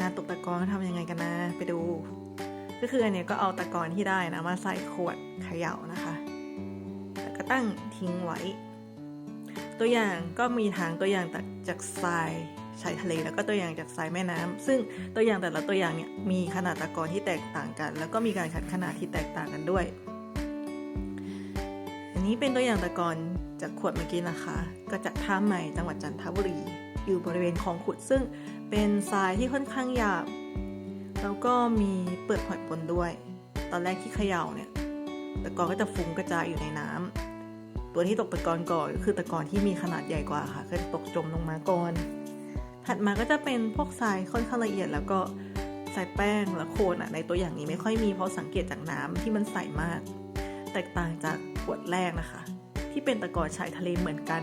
การตกตะกอนทำยังไงกันนะ ไปดู ก็คืออันนี้ก็เอาตะกอนที่ได้นะมาใส่ขวดเขย่านะคะแล้วก็ตั้งทิ้งไว้ ตัวอย่างก็มีทางตัวอย่างจากทรายชายทะเลแล้วก็ตัวอย่างจากทรายแม่น้ำซึ่งตัวอย่างแต่ละตัวอย่างเนี่ยมีขนาดตะกอนที่แตกต่างกัน แล้วก็มีการคัดขนาดที่แตกต่างกันด้วย อันนี้เป็นตัวอย่างตะกอนจากขวดเมื่อกี้นะคะ ก็จากท่าใหม่จังหวัดจันทบุรี อยู่บริเวณคลองขุดซึ่ง เป็นทรายที่ค่อนข้างหยาบ แล้วก็มีเปลือกหอยปนด้วย ตอนแรกที่เขย่าเนี่ยตะกอนก็จะฟุ้งกระจายอยู่ในน้ำตัวที่ตกตะกอนก่อนก็คือตะกอนที่มีขนาดใหญ่กว่าค่ะก็จะตกจมลงมาก่อน ถัดมาก็จะเป็นพวกทรายค่อนข้างละเอียด แล้วก็ทรายแป้งและโคลนอะในตัวอย่างนี้ไม่ค่อยมีเพราะสังเกตจากน้ำที่มันใสมาก แตกต่างจากขวดแรกนะคะ ที่เป็นตะกอนชายทะเลเหมือนกัน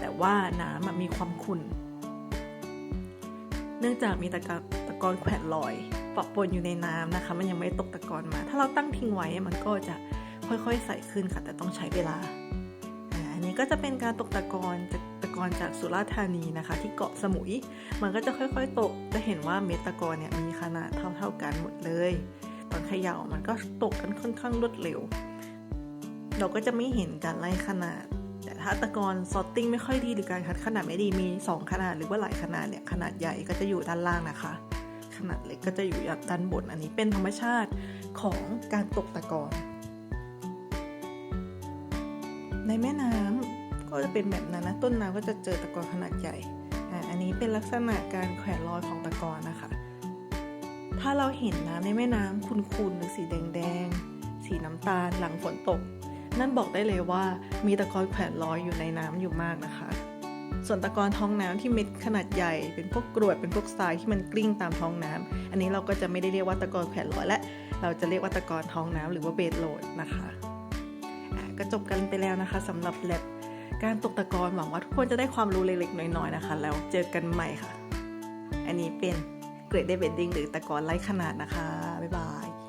แต่ว่าน้ำมีความขุ่น เนื่องจากมีตะกอนตะกอนแขวนลอยปะปนอยู่ในน้ำนะคะ มันยังไม่ตกตะกอนมา ถ้าเราตั้งทิ้งไว้มันก็จะค่อยๆใสขึ้นค่ะ แต่ต้องใช้เวลาอันนี้ก็จะเป็นการตกตะกอนจากตะกอนจากสุราษฎร์ธานีนะคะ ที่เกาะสมุย มันก็จะค่อยๆตกจะเห็นว่าเม็ดตะกอนเนี่ยมีขนาดเท่าๆกันหมดเลย ตอนเขย่ามันก็ตกกันค่อนข้างรวดเร็ว เราก็จะไม่เห็นการไล่ขนาด ถ้าตะกอนซอตติ้งไม่ค่อยดีหรือการคัดขนาดไม่ดีมี 2 ขนาดหรือว่าหลายขนาดเนี่ยขนาดใหญ่ก็จะอยู่ด้านล่างนะคะ ขนาดเล็กก็จะอยู่ด้านบนอันนี้เป็นธรรมชาติของการตกตะกอนในแม่น้ำก็จะเป็นแบบนั้นนะต้นน้ำก็จะเจอตะกอนขนาดใหญ่อ่าอันนี้เป็นลักษณะการแขวนลอยของตะกอนนะคะ ถ้าเราเห็นน้ำในแม่น้ำขุ่นๆหรือสีแดงๆสีน้ำตาลหลังฝนตก นั่นบอกได้เลยว่ามีตะกอนแขวนลอยอยู่ในน้ำอยู่มากนะคะ ส่วนตะกอนท้องน้ำที่เม็ดขนาดใหญ่ เป็นพวกกรวดเป็นพวกทรายที่มันกลิ้งตามท้องน้ำอันนี้เราก็จะไม่ได้เรียกว่าตะกอนแขวนลอยและ เราจะเรียกว่าตะกอนท้องน้ำหรือว่าเบสโหลดนะคะะก็จบกันไปแล้วนะคะสำหรับแลบการตกตะกอนหวังว่าทุกคนจะได้ความรู้เล็กๆน้อยๆนะคะ แล้วเจอกันใหม่ค่ะ อันนี้เป็นเกรดเดเบดดิ้งหรือตะกอนไร้ขนาดนะคะบ๊ายบาย